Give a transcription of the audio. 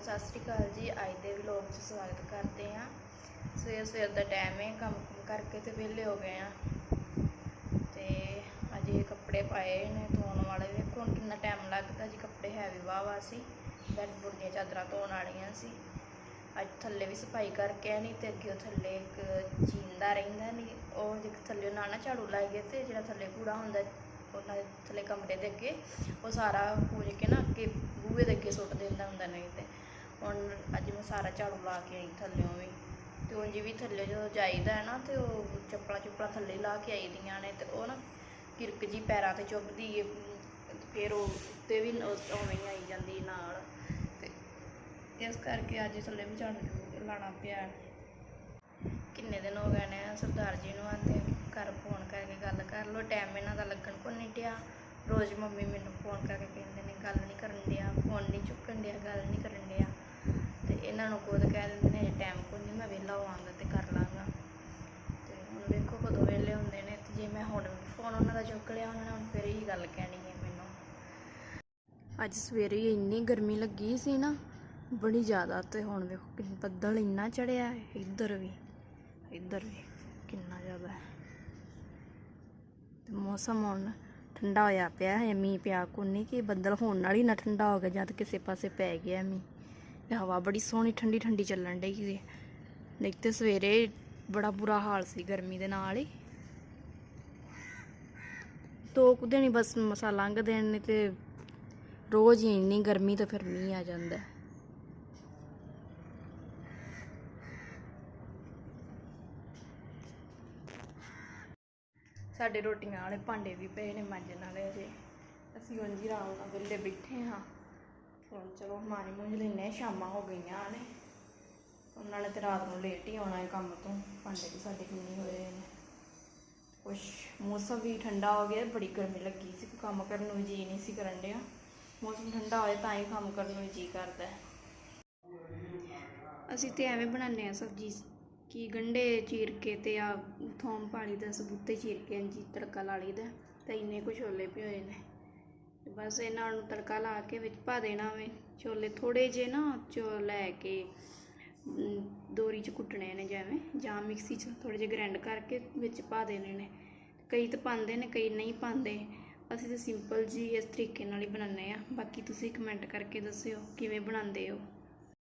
ਸਤਿ ਸ਼੍ਰੀ ਅਕਾਲ ਜੀ। ਅੱਜ ਦੇ ਵਲੌਗ 'ਚ ਸਵਾਗਤ ਕਰਦੇ ਹਾਂ। ਸਵੇਰ ਸਵੇਰ ਦਾ ਟਾਈਮ ਹੈ, ਕੰਮ ਕੁਮ ਕਰਕੇ ਤੇ ਵਿਹਲੇ ਹੋ ਗਏ ਆ ਤੇ ਅਜੇ ਕੱਪੜੇ ਪਾਏ ਨੇ, ਧੋਣ ਵਾਲੇ। ਵੇਖੋ ਹੁਣ ਕਿੰਨਾ ਟਾਈਮ ਲੱਗਦਾ ਜੀ, ਕੱਪੜੇ ਹੈਵੀ ਵਾਵਾ ਸੀ। ਬੈੱਡ ਬੁੱਡ ਦੀਆਂ ਚਾਦਰਾਂ ਧੋਣ ਵਾਲੀਆਂ ਸੀ। ਅੱਜ ਥੱਲੇ ਵੀ ਸਫ਼ਾਈ ਕਰਕੇ ਆ ਨਹੀਂ ਤੇ ਅੱਗੇ ਉਹ ਥੱਲੇ ਇੱਕ ਚੀਂਦਾ ਰਹਿੰਦਾ ਨਹੀਂ ਉਹ ਜੇ ਥੱਲੇ ਨਾ ਨਾ ਝਾੜੂ ਲਾਈਏ ਤੇ ਜਿਹੜਾ ਥੱਲੇ ਕੂੜਾ ਹੁੰਦਾ, ਉਹਨਾਂ ਦੇ ਥੱਲੇ ਕਮਰੇ ਦੇ ਅੱਗੇ, ਉਹ ਸਾਰਾ ਪੂਜ ਕੇ ਨਾ ਅੱਗੇ ਬੂਹੇ ਦੇ ਅੱਗੇ ਸੁੱਟ ਦਿੰਦਾ ਹੁੰਦਾ ਨਹੀਂ ਤੇ। ਅੱਜ ਮੈਂ ਸਾਰਾ ਝਾੜੂ ਲਾ ਕੇ ਆਈ ਥੱਲਿਓਂ ਵੀ। ਤੇ ਉਂਝ ਵੀ ਥੱਲੇ ਜਦੋਂ ਜਾਈਦਾ ਹੈ ਨਾ, ਤੇ ਉਹ ਚੱਪਲਾਂ ਚੁੱਪਲਾਂ ਥੱਲੇ ਲਾ ਕੇ ਆਈ ਦੀਆਂ ਨੇ ਤੇ ਉਹ ਨਾ ਕਿਰਕ ਜੀ ਪੈਰਾਂ ਤੇ ਚੁੱਭਦੀ ਏ, ਫਿਰ ਉਹ ਉੱਤੇ ਵੀ ਉਵੇਂ ਹੀ ਆਈ ਜਾਂਦੀ ਨਾਲ। ਤੇ ਇਸ ਕਰਕੇ ਅੱਜ ਥੱਲੇ ਵੀ ਝਾੜੂ ਝੂੜੂ ਲਾਉਣਾ ਪਿਆ ਕਿੰਨੇ ਦਿਨ ਹੋ ਗਏ ਨੇ ਸਰਦਾਰ ਜੀ ਨੂੰ ਆਂਦੇ ਘਰ ਫੋਨ ਕਰਕੇ ਗੱਲ ਕਰ ਲਓ, ਟਾਈਮ ਇਹਨਾਂ ਦਾ ਲੱਗਣ ਕੋ ਨਹੀਂ ਡਿਆ। ਰੋਜ਼ ਮੰਮੀ ਮੈਨੂੰ ਫੋਨ ਕਰਕੇ ਕਹਿੰਦੇ ਨੇ ਗੱਲ ਨਹੀਂ ਕਰਨ ਡਿਆ ਫੋਨ ਨਹੀਂ ਚੁੱਕਣ ਡਿਆ ਗੱਲ ਨਹੀਂ ਕਰਨ ਡਿਆ ਤੇ ਇਹਨਾਂ ਨੂੰ ਖੁਦ ਕਹਿ ਦਿੰਦੇ ਨੇ ਟਾਈਮ ਕੋ ਨਹੀਂ ਮੈਂ ਵਿਹਲਾ ਹੋਵਾਂਗਾ ਤੇ ਕਰ ਲਾਂਗਾ। ਤੇ ਹੁਣ ਵੇਖੋ ਕਦੋਂ ਵਿਹਲੇ ਹੁੰਦੇ ਨੇ, ਤੇ ਜੇ ਮੈਂ ਹੁਣ ਫੋਨ ਉਹਨਾਂ ਦਾ ਚੁੱਕ ਲਿਆ, ਉਹਨਾਂ ਨੇ ਹੁਣ ਫਿਰ ਇਹੀ ਗੱਲ ਕਹਿਣੀ ਹੈ ਮੈਨੂੰ। ਅੱਜ ਸਵੇਰੇ ਇੰਨੀ ਗਰਮੀ ਲੱਗੀ ਸੀ ਨਾ, ਬੜੀ ਜ਼ਿਆਦਾ ਤੇ ਹੁਣ ਵੇਖੋ ਕਿ ਬੱਦਲ ਇੰਨਾ ਚੜਿਆ ਇੱਧਰ ਵੀ ਇੱਧਰ ਵੀ ਕਿੰਨਾ ਜ਼ਿਆਦਾ ਹੈ। ਤੇ ਮੌਸਮ ਹੁਣ ਠੰਡਾ ਹੋਇਆ ਪਿਆ ਹੈ, ਮੀਂਹ ਪਿਆ ਕੋਨੀ ਕਿ ਬੱਦਲ ਹੋਣ ਨਾਲ ਹੀ ਨਾ ਠੰਡਾ ਹੋ ਗਿਆ, ਜਦ ਕਿਸੇ ਪਾਸੇ ਪੈ ਗਿਆ ਮੀਂਹ। ਤੇ ਹਵਾ ਬੜੀ ਸੋਹਣੀ, ਠੰਡੀ ਠੰਡੀ ਚੱਲਣ ਡਈ ਸੀ। ਨਹੀਂ ਤੇ ਸਵੇਰੇ ਬੜਾ ਬੁਰਾ ਹਾਲ ਸੀ ਗਰਮੀ ਦੇ ਨਾਲ ਹੀ। ਦੋ ਕੁ ਦਿਨ ਹੀ ਬਸ ਮਸਾ ਲੰਘਦੇ ਨੇ ਤੇ ਰੋਜ਼ ਹੀ ਇੰਨੀ ਗਰਮੀ ਤਾਂ ਫਿਰ ਮੀਂਹ ਆ ਜਾਂਦਾ। ਸਾਡੇ ਰੋਟੀਆਂ ਵਾਲੇ ਭਾਂਡੇ ਵੀ ਪਏ ਨੇ ਮਾਂਜਣ ਵਾਲੇ ਅਜੇ। ਅਸੀਂ ਉਂਝ ਹੀ ਆਰਾਮ ਨਾਲ ਵਿਹਲੇ ਬੈਠੇ ਹਾਂ। ਹੁਣ ਚਲੋ ਮਾਰੀ ਮੁੰਝ ਲੈਨੇ ਸ਼ਾਮਾਂ ਹੋ ਗਈਆਂ ਨੇ। ਉਹਨਾਂ ਨੇ ਤੇ ਰਾਤ ਨੂੰ ਲੇਟ ਹੀ ਆਉਣਾ ਹੈ ਕੰਮ ਤੋਂ, ਭਾਂਡੇ ਵੀ ਸਾਡੇ ਕਿੰਨੇ ਹੋਏ ਨੇ। ਕੁਛ ਮੌਸਮ ਵੀ ਠੰਡਾ ਹੋ ਗਿਆ, ਬੜੀ ਗਰਮੀ ਲੱਗੀ ਸੀ ਕੰਮ ਕਰਨ ਨੂੰ ਜੀ ਨਹੀਂ ਸੀ ਕਰਨ ਡਿਆ। ਮੌਸਮ ਠੰਡਾ ਹੋਏ ਤਾਂ ਹੀ ਕੰਮ ਕਰਨ ਨੂੰ ਜੀ ਕਰਦਾ ਅਸੀਂ ਤੇ ਐਵੇਂ ਬਣਾਉਂਦੇ ਆ ਸਬਜ਼ੀ, ਕਿ ਗੰਢੇ ਚੀਰ ਕੇ ਤੇ ਆ ਥੋਮ ਪਾਲੀ ਦਾ ਸਬੂਤੇ ਚੀਰ ਕੇ ਇੰਜੀ ਤੜਕਾ ਲਾ ਲਈਦਾ ਤੇ ਇੰਨੇ ਕੁ ਛੋਲੇ ਪਏ ਹੋਏ ਨੇ। ਤੇ ਬਸ ਇਹਨਾਂ ਨੂੰ ਤੜਕਾ ਲਾ ਕੇ ਵਿੱਚ ਪਾ ਦੇਣਾ ਵੇ। ਛੋਲੇ ਥੋੜੇ ਜੇ ਨਾ, ਚੋ ਲੈ ਕੇ ਦੋਰੀ ਚ ਕੁੱਟਣੇ ਨੇ ਜਿਵੇਂ, ਜਾਂ ਮਿਕਸੀ ਚ ਥੋੜੇ ਜਿਹੇ ਗ੍ਰਾਈਂਡ ਕਰਕੇ ਵਿੱਚ ਪਾ ਦੇਣੇ ਨੇ। ਕਈ ਤਾਂ ਪਾਉਂਦੇ ਨੇ, ਕਈ ਨਹੀਂ ਪਾਉਂਦੇ। ਅਸੀਂ ਤਾਂ ਸਿੰਪਲ ਜੀ ਇਸ ਤਰੀਕੇ ਨਾਲ ਹੀ ਬਣਾਉਂਦੇ ਆ ਬਾਕੀ ਤੁਸੀਂ ਕਮੈਂਟ ਕਰਕੇ ਦੱਸਿਓ, ਕਿਵੇਂ ਬਣਾਉਂਦੇ ਹੋ?